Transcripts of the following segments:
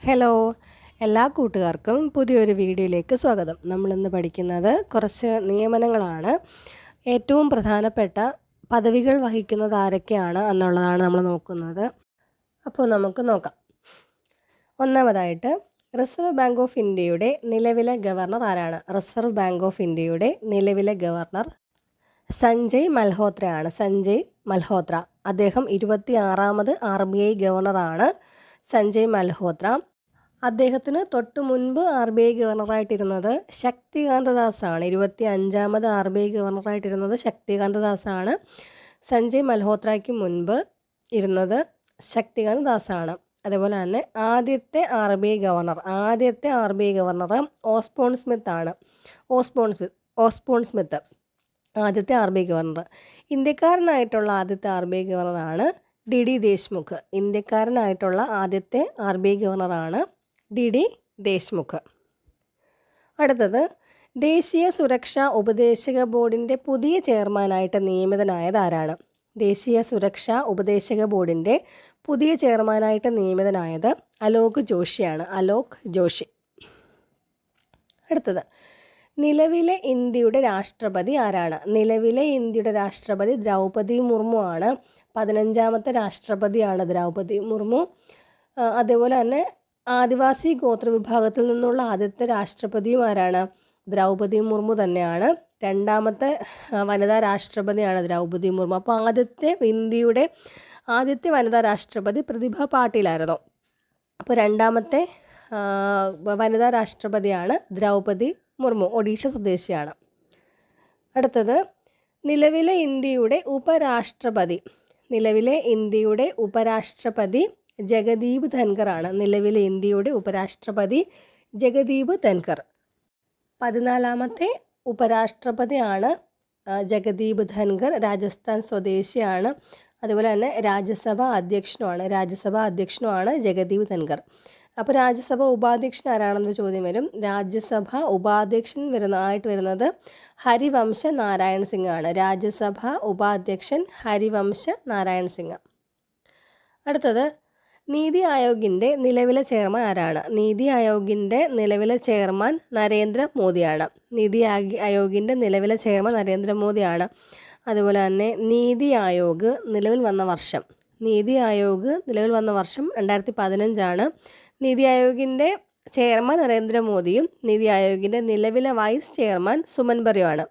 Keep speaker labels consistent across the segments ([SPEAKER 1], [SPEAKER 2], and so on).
[SPEAKER 1] Hello എല്ലാ കൂട്ടുകാർക്കും പുതിയൊരു വീഡിയോയിലേക്ക് സ്വാഗതം. നമ്മളിന്ന് പഠിക്കുന്നത് കുറച്ച് നിയമനങ്ങളാണ്. ഏറ്റവും പ്രധാനപ്പെട്ട പദവികൾ വഹിക്കുന്നത് ആരൊക്കെയാണ് എന്നുള്ളതാണ് നമ്മൾ നോക്കുന്നത്. അപ്പോൾ നമുക്ക് നോക്കാം. ഒന്നാമതായിട്ട് റിസർവ് ബാങ്ക് ഓഫ് ഇന്ത്യയുടെ നിലവിലെ ഗവർണർ ആരാണ്? റിസർവ് ബാങ്ക് ഓഫ് ഇന്ത്യയുടെ നിലവിലെ ഗവർണർ സഞ്ജയ് മൽഹോത്രയാണ്. സഞ്ജയ് മൽഹോത്ര. അദ്ദേഹം ഇരുപത്തി ആറാമത് ആർ ബി ഐ ഗവർണറാണ്. സഞ്ജയ് മൽഹോത്ര. അദ്ദേഹത്തിന് തൊട്ടു മുൻപ് ആർ ബി ഐ ഗവർണറായിട്ടിരുന്നത് ശക്തികാന്ത ദാസാണ്. ഇരുപത്തി അഞ്ചാമത് ആർ ബി ഐ ഗവർണറായിട്ടിരുന്നത് ശക്തികാന്ത സഞ്ജയ് മൽഹോത്രയ്ക്ക് മുൻപ് ഇരുന്നത് ശക്തികാന്ത് ദാസാണ്. അതേപോലെ തന്നെ ആദ്യത്തെ ആർ ബി ഐ ഗവർണർ ആദ്യത്തെ R B I governor Osborne Smith ആണ്. ഓസ്പോൺ സ്മിത്ത് ഓസ്പോൺ സ്മിത്ത് ആദ്യത്തെ ആർ ബി ഐ ഗവർണർ. ഇന്ത്യക്കാരനായിട്ടുള്ള ആദ്യത്തെ ആർ ബി ഐ ഗവർണറാണ് ഡി ഡി ദേശ്മുഖ്. ഇന്ത്യക്കാരനായിട്ടുള്ള ആദ്യത്തെ ആർ ബി ഐ ഗവർണറാണ് ഡി ഡി ദേശ്മുഖ്. അടുത്തത് ദേശീയ സുരക്ഷാ ഉപദേശക ബോർഡിന്റെ പുതിയ ചെയർമാനായിട്ട് നിയമിതനായത് ആരാണ്? ദേശീയ സുരക്ഷാ ഉപദേശക ബോർഡിന്റെ പുതിയ ചെയർമാനായിട്ട് നിയമിതനായത് അലോക് ജോഷിയാണ്. അലോക് ജോഷി. അടുത്തത് നിലവിലെ ഇന്ത്യയുടെ രാഷ്ട്രപതി ആരാണ്? നിലവിലെ ഇന്ത്യയുടെ രാഷ്ട്രപതി ദ്രൗപദി മുർമു ആണ്. പതിനഞ്ചാമത്തെ രാഷ്ട്രപതിയാണ് ദ്രൗപദി മുർമു. അതേപോലെ തന്നെ ആദിവാസി ഗോത്രവിഭാഗത്തിൽ നിന്നുള്ള ആദ്യത്തെ രാഷ്ട്രപതിയും ആരാണ്? ദ്രൗപദി മുർമു തന്നെയാണ്. രണ്ടാമത്തെ വനിതാ രാഷ്ട്രപതിയാണ് ദ്രൗപദി മുർമു. അപ്പോൾ ആദ്യത്തെ ഇന്ത്യയുടെ ആദ്യത്തെ വനിതാ രാഷ്ട്രപതി പ്രതിഭ പാട്ടീലായിരുന്നു അപ്പോൾ രണ്ടാമത്തെ വനിതാ രാഷ്ട്രപതിയാണ് ദ്രൗപദി മുർമു ഒഡീഷ സ്വദേശിയാണ്. അടുത്തത് നിലവിലെ ഇന്ത്യയുടെ ഉപരാഷ്ട്രപതി. നിലവിലെ ഇന്ത്യയുടെ ഉപരാഷ്ട്രപതി ജഗദീപ് ധൻകർ ആണ് നിലവിലെ ഇന്ത്യയുടെ ഉപരാഷ്ട്രപതി ജഗദീപ് ധൻകർ പതിനാലാമത്തെ ഉപരാഷ്ട്രപതിയാണ് ജഗദീപ് ധൻകർ രാജസ്ഥാൻ സ്വദേശിയാണ്. അതുപോലെ തന്നെ രാജ്യസഭ അധ്യക്ഷനുമാണ്. രാജ്യസഭ അധ്യക്ഷനുമാണ് ജഗദീപ് ധൻകർ അപ്പോൾ രാജ്യസഭ ഉപാധ്യക്ഷൻ ആരാണെന്ന് ചോദ്യം വരും. രാജ്യസഭ ഉപാധ്യക്ഷൻ വരുന്ന ആയിട്ട് വരുന്നത് ഹരിവംശ നാരായൺ സിംഗ് ആണ്. രാജ്യസഭ ഉപാധ്യക്ഷൻ ഹരിവംശ നാരായൺ സിംഗ്. അടുത്തത് നീതി ആയോഗിന്റെ നിലവിലെ ചെയർമാൻ ആരാണ്? നീതി ആയോഗിന്റെ നിലവിലെ ചെയർമാൻ നരേന്ദ്ര മോദിയാണ്. നീതി ആയോഗിന്റെ നിലവിലെ ചെയർമാൻ നരേന്ദ്ര മോദിയാണ്. അതുപോലെ തന്നെ നീതി ആയോഗ് നിലവിൽ വന്ന വർഷം. നീതി ആയോഗ് നിലവിൽ വന്ന വർഷം രണ്ടായിരത്തി പതിനഞ്ചാണ്. നീതി ആയോഗിന്റെ ചെയർമാൻ നരേന്ദ്രമോദിയും നീതി ആയോഗിന്റെ നിലവിലെ വൈസ് ചെയർമാൻ സുമൻ ബറിയുമാണ്.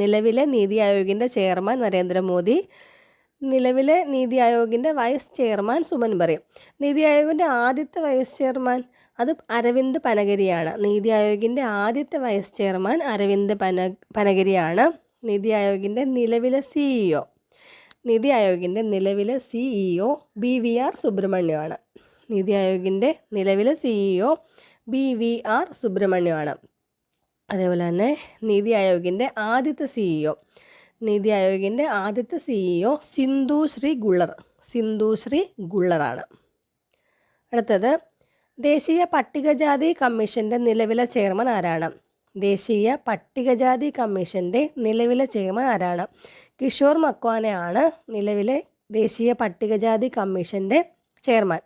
[SPEAKER 1] നിലവിലെ നീതി ആയോഗിന്റെ ചെയർമാൻ നരേന്ദ്രമോദി നിലവിലെ നീതി ആയോഗിന്റെ വൈസ് ചെയർമാൻ സുമൻ ബറി. നീതി ആയോഗിന്റെ ആദ്യത്തെ വൈസ് ചെയർമാൻ അത് അരവിന്ദ് പനഗരിയാണ്. നീതി ആയോഗിന്റെ ആദ്യത്തെ വൈസ് ചെയർമാൻ അരവിന്ദ് പന പനഗരിയാണ്. നീതി ആയോഗിന്റെ നിലവിലെ സിഇഒ നീതി ആയോഗിന്റെ നിലവിലെ സിഇഒ ബി വി ആർ സുബ്രഹ്മണ്യമാണ്. നീതി ആയോഗിന്റെ നിലവിലെ സിഇഒ ബി വി ആർ സുബ്രഹ്മണ്യമാണ് അതേപോലെ തന്നെ നീതി ആയോഗിന്റെ ആദ്യത്തെ സിഇഒ നീതി ആയോഗിന്റെ ആദ്യത്തെ സിഇഒ സിന്ധു ശ്രീ ഗുള്ളർ സിന്ധു ശ്രീ ഗുള്ളറാണ് അടുത്തത് ദേശീയ പട്ടികജാതി കമ്മീഷന്റെ നിലവിലെ ചെയർമാൻ ആരാണ്? ദേശീയ പട്ടികജാതി കമ്മീഷന്റെ നിലവിലെ ചെയർമാൻ ആരാണ്? കിഷോർ മക്വാനയാണ് നിലവിലെ ദേശീയ പട്ടികജാതി കമ്മീഷന്റെ ചെയർമാൻ.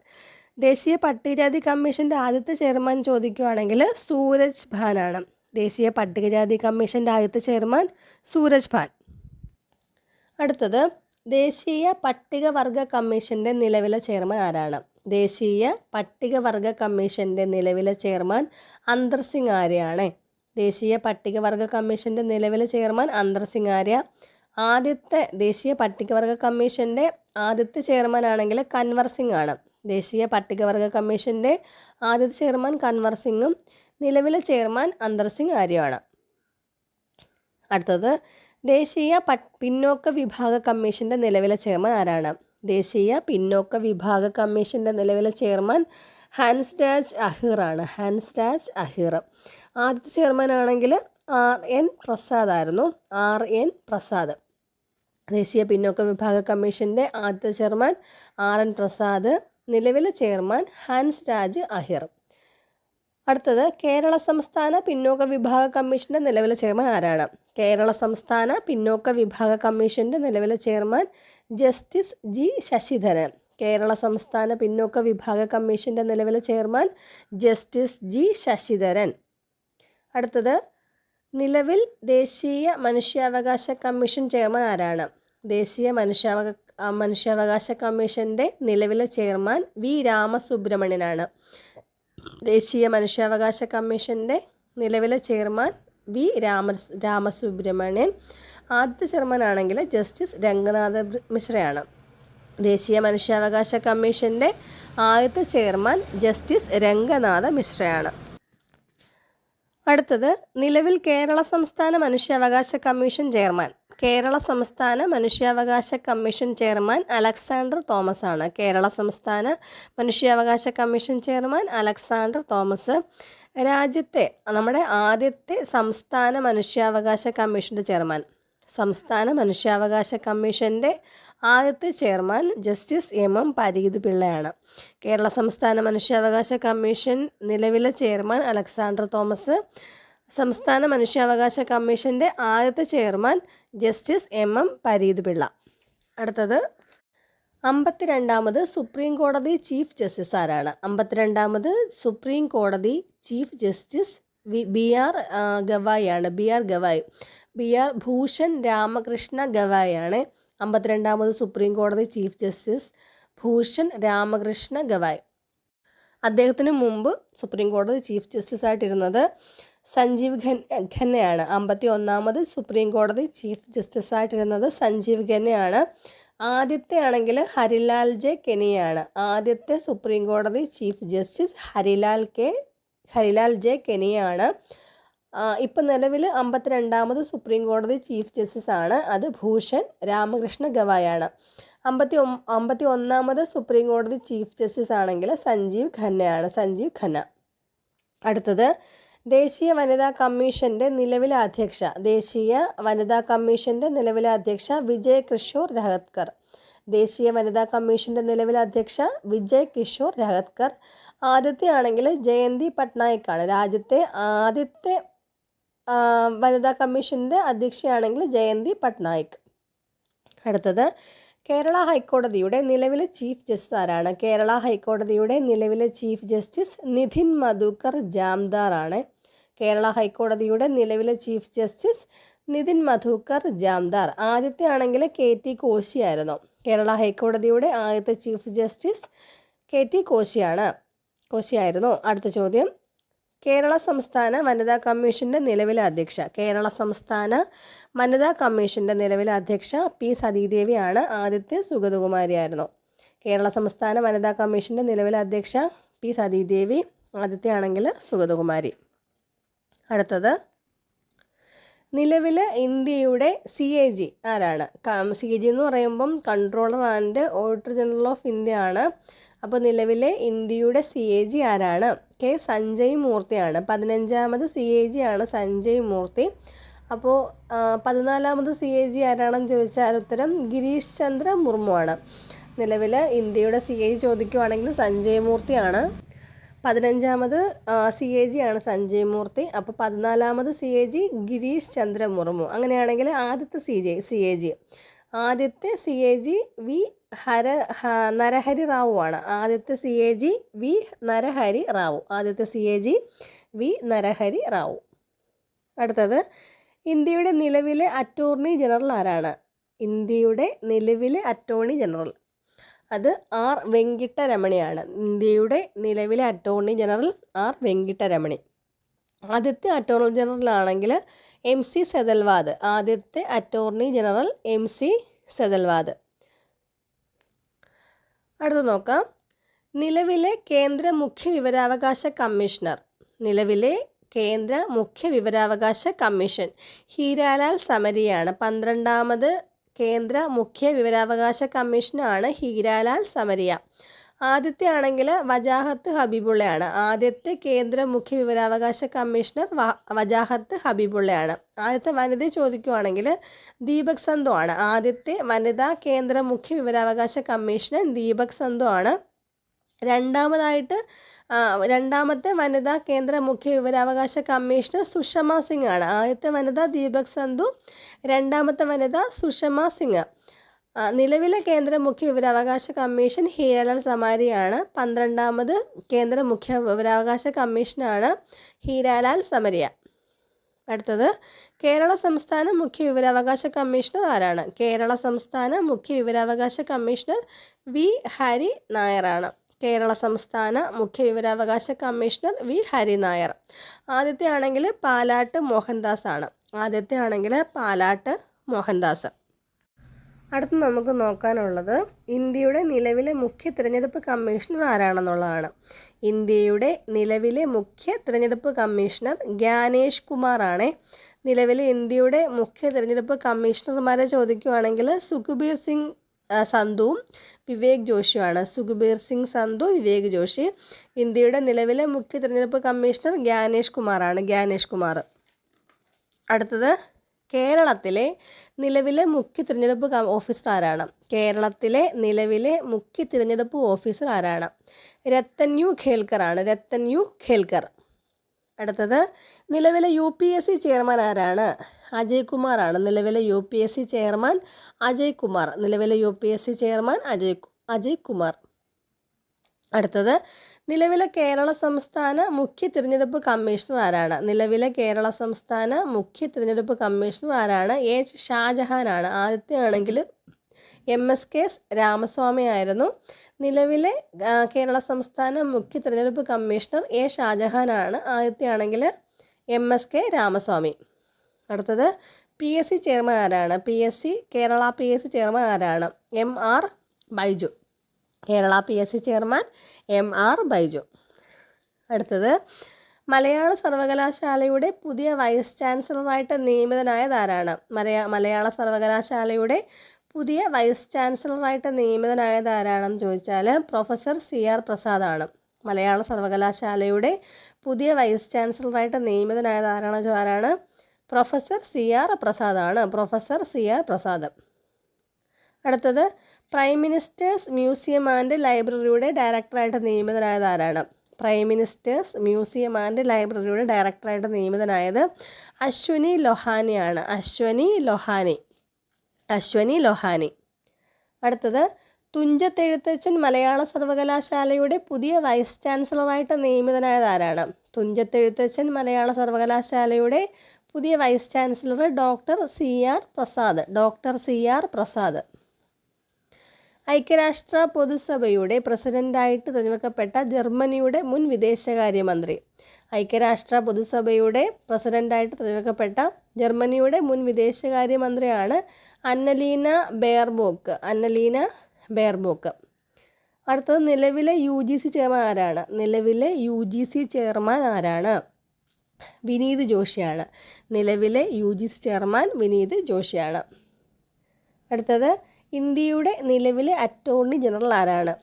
[SPEAKER 1] ദേശീയ പട്ടികജാതി കമ്മീഷന്റെ ആദ്യത്തെ ചെയർമാൻ ചോദിക്കുകയാണെങ്കിൽ സൂരജ് ഭാനാണ്. ദേശീയ പട്ടികജാതി കമ്മീഷന്റെ ആദ്യത്തെ ചെയർമാൻ സൂരജ് ഭാൻ. അടുത്തത് ദേശീയ പട്ടികവർഗ കമ്മീഷന്റെ നിലവിലെ ചെയർമാൻ ആരാണ്? ദേശീയ പട്ടികവർഗ കമ്മീഷന്റെ നിലവിലെ ചെയർമാൻ അന്തർ സിംഗ് ആര്യയാണ്. ദേശീയ പട്ടികവർഗ കമ്മീഷന്റെ നിലവിലെ ചെയർമാൻ അന്തർ സിംഗ് ആര്യ. ആദ്യത്തെ ദേശീയ പട്ടികവർഗ കമ്മീഷന്റെ ആദ്യത്തെ ചെയർമാൻ ആണെങ്കിൽ കൻവർ സിംഗ് ആണ്. ദേശീയ പട്ടികവർഗ കമ്മീഷന്റെ ആദ്യത്തെ ചെയർമാൻ കൻവർ സിംഗും നിലവിലെ ചെയർമാൻ അന്തർ സിംഗ് ആര്യമാണ് അടുത്തത് ദേശീയ പിന്നോക്ക വിഭാഗ കമ്മീഷന്റെ നിലവിലെ ചെയർമാൻ ആരാണ്? ദേശീയ പിന്നോക്ക വിഭാഗ കമ്മീഷന്റെ നിലവിലെ ചെയർമാൻ ഹാൻസ് രാജ് അഹിറാണ് ഹാൻസ് രാജ് അഹിർ. ആദ്യത്തെ ചെയർമാൻ ആണെങ്കിൽ ആർ എൻ പ്രസാദ് ആയിരുന്നു. R N Prasad. ദേശീയ പിന്നോക്ക വിഭാഗ കമ്മീഷന്റെ ആദ്യത്തെ ചെയർമാൻ ആർ എൻ പ്രസാദ്. നിലവിലെ ചെയർമാൻ ഹാൻസ് രാജ് അഹിർ. അടുത്തത് കേരള സംസ്ഥാന പിന്നോക്ക വിഭാഗ കമ്മീഷന്റെ നിലവിലെ ചെയർമാൻ ആരാണ്? കേരള സംസ്ഥാന പിന്നോക്ക വിഭാഗ കമ്മീഷന്റെ നിലവിലെ chairman justice G Sasidharan. Kerala സംസ്ഥാന പിന്നോക്ക വിഭാഗ കമ്മീഷന്റെ നിലവിലെ ചെയർമാൻ ജസ്റ്റിസ് ജി ശശിധരൻ. അടുത്തത് നിലവിൽ ദേശീയ മനുഷ്യാവകാശ കമ്മീഷൻ ചെയർമാൻ ആരാണ്? ദേശീയ മനുഷ്യാവക ആ, മനുഷ്യാവകാശ കമ്മീഷന്റെ നിലവിലെ ചെയർമാൻ വി. രാമസുബ്രഹ്മണ്യനാണ്. ദേശീയ മനുഷ്യാവകാശ കമ്മീഷന്റെ നിലവിലെ ചെയർമാൻ വി. രാമ രാമസുബ്രഹ്മണ്യൻ. ആദ്യത്തെ ചെയർമാൻ ആണെങ്കിൽ ജസ്റ്റിസ് രംഗനാഥ മിശ്രയാണ്. ദേശീയ മനുഷ്യാവകാശ കമ്മീഷന്റെ ആദ്യത്തെ ചെയർമാൻ ജസ്റ്റിസ് രംഗനാഥ മിശ്രയാണ്. അടുത്തത് നിലവിൽ കേരള സംസ്ഥാന മനുഷ്യാവകാശ കമ്മീഷൻ ചെയർമാൻ. കേരള സംസ്ഥാന മനുഷ്യാവകാശ കമ്മീഷൻ ചെയർമാൻ അലക്സാണ്ടർ തോമസ് ആണ് കേരള സംസ്ഥാന മനുഷ്യാവകാശ കമ്മീഷൻ ചെയർമാൻ അലക്സാണ്ടർ തോമസ്. രാജ്യത്തെ നമ്മുടെ ആദ്യത്തെ സംസ്ഥാന മനുഷ്യാവകാശ കമ്മീഷന്റെ ചെയർമാൻ. സംസ്ഥാന മനുഷ്യാവകാശ കമ്മീഷന്റെ ആദ്യത്തെ chairman justice M M Pareeth പിള്ളയാണ്. Kerala സംസ്ഥാന മനുഷ്യാവകാശ കമ്മീഷൻ നിലവിലെ ചെയർമാൻ അലക്സാണ്ടർ തോമസ്. സംസ്ഥാന മനുഷ്യാവകാശ കമ്മീഷന്റെ ആദ്യത്തെ chairman justice M M Pareeth Pillai അടുത്തത് അമ്പത്തിരണ്ടാമത് സുപ്രീം കോടതി ചീഫ് ജസ്റ്റിസ് ആരാണ് അമ്പത്തിരണ്ടാമത് സുപ്രീം കോടതി chief justice B R Gavai ആണ് B R Gavai. B R Bhushan Ramakrishna Gavai ആണ് അമ്പത്തിരണ്ടാമത് സുപ്രീം കോടതി ചീഫ് ജസ്റ്റിസ് ഭൂഷൺ രാമകൃഷ്ണ ഗവായ്. അദ്ദേഹത്തിന് മുമ്പ് സുപ്രീം കോടതി ചീഫ് ജസ്റ്റിസ് ആയിട്ടിരുന്നത് സഞ്ജീവ് ഖൻ ഖന്നയാണ്. അമ്പത്തി ഒന്നാമത് സുപ്രീം കോടതി ചീഫ് ജസ്റ്റിസ് ആയിട്ടിരുന്നത് സഞ്ജീവ് ഖന്നയാണ്. ആദ്യത്തെ ആണെങ്കിൽ ഹരിലാൽ ജെ കെനിയാണ്. ആദ്യത്തെ സുപ്രീം കോടതി chief justice Harilal K Harilal J കെനിയാണ്. ഇപ്പം നിലവിൽ അമ്പത്തിരണ്ടാമത് സുപ്രീം കോടതി ചീഫ് ജസ്റ്റിസ് ആണ്. അത് ഭൂഷൺ രാമകൃഷ്ണ ഗവായാണ്. അമ്പത്തി അമ്പത്തി ഒന്നാമത് സുപ്രീം കോടതി ചീഫ് ജസ്റ്റിസ് ആണെങ്കിൽ സഞ്ജീവ് ഖന്നയാണ്. സഞ്ജീവ് ഖന്ന. അടുത്തത് ദേശീയ വനിതാ കമ്മീഷന്റെ നിലവിലെ അധ്യക്ഷ ദേശീയ വനിതാ കമ്മീഷന്റെ നിലവിലെ അധ്യക്ഷ വിജയ് കിഷോർ രഹത്കർ. ദേശീയ വനിതാ കമ്മീഷന്റെ നിലവിലെ അധ്യക്ഷ വിജയ് കിഷോർ രഹത്കർ. ആദ്യത്തെ ആണെങ്കിൽ ജയന്തി പട്നായിക് ആണ് രാജ്യത്തെ ആദ്യത്തെ വനിതാ കമ്മീഷന്റെ അധ്യക്ഷയാണെങ്കിൽ ജയന്തി പട്നായിക്. അടുത്തത് കേരള ഹൈക്കോടതിയുടെ നിലവിലെ ചീഫ് ജസ്റ്റിസ് ആരാണ്? കേരള ഹൈക്കോടതിയുടെ നിലവിലെ ചീഫ് ജസ്റ്റിസ് നിധിൻ മധുക്കർ ജാംദാർ ആണ് കേരള ഹൈക്കോടതിയുടെ നിലവിലെ ചീഫ് ജസ്റ്റിസ് നിതിൻ മധുക്കർ ജാംദാർ. ആദ്യത്തെ ആണെങ്കിൽ കെ ടി കോശിയായിരുന്നു കേരള ഹൈക്കോടതിയുടെ ആദ്യത്തെ ചീഫ് ജസ്റ്റിസ് കെ ടി കോശിയാണ് കോശിയായിരുന്നു അടുത്ത ചോദ്യം. കേരള സംസ്ഥാന വനിതാ കമ്മീഷന്റെ നിലവിലെ അധ്യക്ഷ. കേരള സംസ്ഥാന വനിതാ കമ്മീഷന്റെ നിലവിലെ അധ്യക്ഷ പി സതീദേവിയാണ് ആദ്യത്തെ സുഗതകുമാരിയായിരുന്നു. കേരള സംസ്ഥാന വനിതാ കമ്മീഷന്റെ നിലവിലെ അധ്യക്ഷ പി സതീദേവി ആദ്യത്തെ ആണെങ്കിൽ സുഗതകുമാരി. അടുത്തത്. നിലവിൽ ഇന്ത്യയുടെ സി എ ജി ആരാണ്? സി എ ജി എന്ന് പറയുമ്പം controller and auditor general of India ആണ്. അപ്പോൾ നിലവിലെ ഇന്ത്യയുടെ സി എ ജി ആരാണ്? കെ സഞ്ജയ് മൂർത്തിയാണ് പതിനഞ്ചാമത് സി എ ജി ആണ് സഞ്ജയ് മൂർത്തി. അപ്പോൾ പതിനാലാമത് സി എ ജി ആരാണെന്ന് ചോദിച്ചാൽ ഉത്തരം ഗിരീഷ് ചന്ദ്ര മുർമു ആണ്. നിലവിൽ ഇന്ത്യയുടെ സി എ ജി ചോദിക്കുവാണെങ്കിൽ സഞ്ജയ് മൂർത്തിയാണ് പതിനഞ്ചാമത് സി എ ജി ആണ് സഞ്ജയ് മൂർത്തി. അപ്പോൾ പതിനാലാമത് C A G Girish Chandra Murmu അങ്ങനെയാണെങ്കിൽ ആദ്യത്തെ C J C A G. ആദ്യത്തെ C A G V Hara Narahari Rao ആണ്. ആദ്യത്തെ C A G V Narahari Rao. ആദ്യത്തെ C A G V Narahari Rao. അടുത്തത് ഇന്ത്യയുടെ നിലവിലെ അറ്റോർണി ജനറൽ ആരാണ്? ഇന്ത്യയുടെ നിലവിലെ അറ്റോർണി ജനറൽ. അത് ആർ വെങ്കിട്ടരമണിയാണ് ഇന്ത്യയുടെ നിലവിലെ അറ്റോർണി ജനറൽ ആർ വെങ്കിട്ടരമണി ആദ്യത്തെ അറ്റോർണി ജനറൽ ആണെങ്കിൽ എം സി സെതൽവാദ് ആദ്യത്തെ attorney general M C Setalvad അടുത്ത് നോക്കാം. നിലവിലെ കേന്ദ്ര മുഖ്യ വിവരാവകാശ കമ്മീഷണർ. നിലവിലെ കേന്ദ്ര മുഖ്യ വിവരാവകാശ കമ്മീഷൻ. ഹീരാലാൽ സമരിയാണ് പന്ത്രണ്ടാമത് കേന്ദ്ര മുഖ്യ വിവരാവകാശ കമ്മീഷനാണ് ഹീരാലാൽ സമരിയ. ആദ്യത്തെ ആണെങ്കിൽ വജാഹത്ത് ഹബീബുള്ളയാണ്. ആദ്യത്തെ കേന്ദ്ര മുഖ്യ വിവരാവകാശ കമ്മീഷണർ വജാഹത്ത് ഹബീബുള്ളയാണ്. ആദ്യത്തെ വനിതയെ ചോദിക്കുവാണെങ്കിൽ ദീപക് സന്ധു ആണ്. ആദ്യത്തെ വനിതാ കേന്ദ്ര മുഖ്യ വിവരാവകാശ കമ്മീഷണർ ദീപക് സന്ധു ആണ്. രണ്ടാമതായിട്ട് രണ്ടാമത്തെ വനിതാ കേന്ദ്ര മുഖ്യ വിവരാവകാശ കമ്മീഷണർ സുഷമ സിംഗ് ആണ്. ആദ്യത്തെ വനിത ദീപക് സന്ധു രണ്ടാമത്തെ വനിത സുഷമ സിംഗ്. നിലവിലെ കേന്ദ്ര മുഖ്യ വിവരാവകാശ കമ്മീഷൻ ഹീരാലാൽ സമരിയാണ് പന്ത്രണ്ടാമത് കേന്ദ്ര മുഖ്യ വിവരാവകാശ കമ്മീഷനാണ് ഹീരാലാൽ സമരിയ അടുത്തത് കേരള സംസ്ഥാന മുഖ്യ വിവരാവകാശ കമ്മീഷണർ ആരാണ്? കേരള സംസ്ഥാന മുഖ്യ വിവരാവകാശ കമ്മീഷണർ വി. ഹരി നായരാണ് കേരള സംസ്ഥാന മുഖ്യ വിവരാവകാശ കമ്മീഷണർ വി ഹരി നായർ ആദ്യത്തെ ആണെങ്കിൽ പാലാട്ട് മോഹൻദാസ് ആണ് ആദ്യത്തെ ആണെങ്കിൽ പാലാട്ട് മോഹൻദാസ്. അടുത്ത് നമുക്ക് നോക്കാനുള്ളത് ഇന്ത്യയുടെ നിലവിലെ മുഖ്യ തിരഞ്ഞെടുപ്പ് കമ്മീഷണർ ആരാണെന്നുള്ളതാണ്. ഇന്ത്യയുടെ നിലവിലെ മുഖ്യ തിരഞ്ഞെടുപ്പ് കമ്മീഷണർ ജ്ഞാനേഷ് കുമാർ ആണ് നിലവിലെ ഇന്ത്യയുടെ മുഖ്യ തിരഞ്ഞെടുപ്പ് കമ്മീഷണർമാരെ ചോദിക്കുകയാണെങ്കിൽ സുഖബീർ സിംഗ് സന്ധുവും വിവേക് ജോഷിയുമാണ്. സുഖബീർ സിംഗ് സന്ധു വിവേക് ജോഷി. ഇന്ത്യയുടെ നിലവിലെ മുഖ്യ തിരഞ്ഞെടുപ്പ് കമ്മീഷണർ ഗ്യാനേഷ് കുമാറാണ്. ഗ്യാനേഷ് കുമാർ. അടുത്തത് കേരളത്തിലെ നിലവിലെ മുഖ്യ തിരഞ്ഞെടുപ്പ് ഓഫീസർ ആരാണ്? കേരളത്തിലെ നിലവിലെ മുഖ്യ തിരഞ്ഞെടുപ്പ് ഓഫീസർ ആരാണ്? രത്തന്യു ഖേൽക്കർ ആണ്. രത്തന്യു ഖേൽക്കർ. അടുത്തത് നിലവിലെ U P S C chairman ആരാണ്? അജയ് കുമാറാണ് നിലവിലെ U P S C chairman Ajay Kumar നിലവിലെ U P S C chairman Ajay Ajay Kumar അടുത്തത് നിലവിലെ കേരള സംസ്ഥാന മുഖ്യ തിരഞ്ഞെടുപ്പ് കമ്മീഷണർ ആരാണ്? നിലവിലെ കേരള സംസ്ഥാന മുഖ്യ തിരഞ്ഞെടുപ്പ് കമ്മീഷണർ ആരാണ്? എച്ച് ഷാജഹാൻ ആണ് ആദ്യത്തെ ആണെങ്കിൽ എം എസ് കെ രാമസ്വാമി ആയിരുന്നു. നിലവിലെ കേരള സംസ്ഥാന മുഖ്യ തിരഞ്ഞെടുപ്പ് കമ്മീഷണർ എ ഷാജഹാൻ ആണ് ആദ്യത്തെ ആണെങ്കിൽ എം എസ് കെ രാമസ്വാമി. അടുത്തത് പി എസ് സി ചെയർമാൻ ആരാണ്? P S C Kerala P S C chairman ആരാണ്? M R Baiju. Kerala P S C chairman M R Baiju. അടുത്തത് മലയാള സർവകലാശാലയുടെ പുതിയ വൈസ് ചാൻസലറായിട്ട് നിയമിതനായത് ആരാണ് മലയാ മലയാള സർവകലാശാലയുടെ പുതിയ വൈസ് ചാൻസലറായിട്ട് നിയമിതനായത് ആരാണെന്ന് ചോദിച്ചാൽ പ്രൊഫസർ സി ആർ പ്രസാദാണ്. മലയാള സർവകലാശാലയുടെ പുതിയ വൈസ് ചാൻസലറായിട്ട് നിയമിതനായത് ആരാണ് ആരാണ്? Professor C R പ്രസാദാണ്. Professor C R Prasad. അടുത്തത് പ്രൈം മിനിസ്റ്റേഴ്സ് മ്യൂസിയം ആൻഡ് ലൈബ്രറിയുടെ ഡയറക്ടറായിട്ട് നിയമിതനായത് ആരാണ് പ്രൈം മിനിസ്റ്റേഴ്സ് മ്യൂസിയം ആൻഡ് ലൈബ്രറിയുടെ ഡയറക്ടറായിട്ട് നിയമിതനായത് അശ്വനി ലൊഹാനിയാണ്. അശ്വനി ലൊഹാനി. അശ്വനി ലൊഹാനി. അടുത്തത് തുഞ്ചത്തെഴുത്തച്ഛൻ മലയാള സർവകലാശാലയുടെ പുതിയ വൈസ് ചാൻസലറായിട്ട് നിയമിതനായത് ആരാണ് തുഞ്ചത്തെഴുത്തച്ഛൻ മലയാള സർവകലാശാലയുടെ പുതിയ vice chancellor doctor C R Prasad. Doctor C R Prasad. ഐക്യരാഷ്ട്ര പൊതുസഭയുടെ പ്രസിഡന്റായിട്ട് തിരഞ്ഞെടുക്കപ്പെട്ട ജർമ്മനിയുടെ മുൻ വിദേശകാര്യമന്ത്രി. ഐക്യരാഷ്ട്ര പൊതുസഭയുടെ പ്രസിഡന്റായിട്ട് തിരഞ്ഞെടുക്കപ്പെട്ട ജർമ്മനിയുടെ മുൻ വിദേശകാര്യമന്ത്രിയാണ് അന്നലീന ബെയർബോക്ക്. അന്നലീന ബെയർബോക്ക്. അടുത്തത് നിലവിലെ യു ജി സി ചെയർമാൻ ആരാണ്? നിലവിലെ യു ജി സി ചെയർമാൻ ആരാണ്? വിനീത് ജോഷിയാണ്. നിലവിലെ U G C chairman Vineet ജോഷിയാണ്. അടുത്തത് ഇന്ത്യയുടെ നിലവിലെ അറ്റോർണി ജനറൽ ആരാണ്?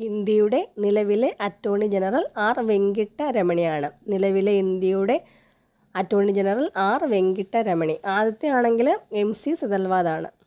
[SPEAKER 1] ഇന്ത്യയുടെ നിലവിലെ അറ്റോർണി ജനറൽ ആർ വെങ്കിട്ട രമണിയാണ്. നിലവിലെ ഇന്ത്യയുടെ attorney general R Venkata Ramani. ആദ്യത്തെ ആണെങ്കിൽ എം സി സിതൽവാദാണ്.